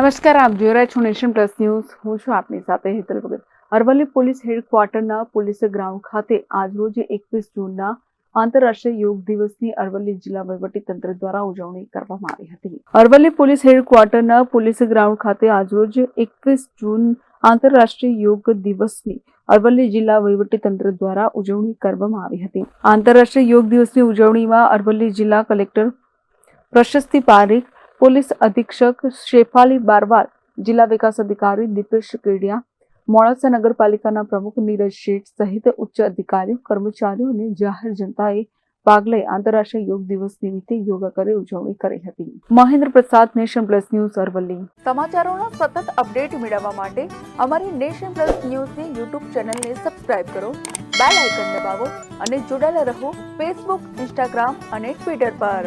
નમસ્કાર, આપ જોઈ રહ્યા છો નેશન પ્લસ ન્યૂઝ. હું છું આપની સાથે હેતલ ભગત. અરવલ્લી પોલીસ હેડક્વાર્ટરના પોલીસ ગ્રાઉન્ડ ખાતે આજરોજ એકવીસ જૂનના આંતરરાષ્ટ્રીય યોગ દિવસની અરવલ્લી જિલ્લા વહીવટી તંત્ર દ્વારા ઉજવણી કરવામાં આવી હતી. અરવલ્લી પોલીસ હેડક્વાર્ટરના પોલીસ ગ્રાઉન્ડ ખાતે આજરોજ એકવીસ જૂન આંતરરાષ્ટ્રીય યોગ દિવસની અરવલ્લી જિલ્લા વહીવટી તંત્ર દ્વારા ઉજવણી કરવામાં આવી હતી. આંતરરાષ્ટ્રીય યોગ દિવસની ઉજવણીમાં અરવલ્લી જિલ્લા કલેક્ટર પ્રશસ્તિ પારીખ પોલીસ અધિક્ષક શેફાલી બારવાર જિલ્લા વિકાસ અધિકારી દીપેશ કેડિયા, મોડાસા નગરપાલિકાના પ્રમુખ નીરજ શેઠ સહિત ઉચ્ચ અધિકારીઓ, કર્મચારીઓ અને જાહેર જનતાએ ભાગ લઈ આંતરરાષ્ટ્રીય યોગ દિવસ નિમિત્તે યોગા કરી ઉજવણી કરી હતી. Mahendra Prasad nation plus news Aravalli. સમાચારોના સતત અપડેટ મેળવવા માટે અમારી નેશન પ્લસ ન્યૂઝની યુટ્યુબ ચેનલને સબસ્ક્રાઇબ કરો, બેલ આઇકન દબાવો અને જોડાયેલા રહો ફેસબુક, ઇન્સ્ટાગ્રામ અને ટ્વિટર પર.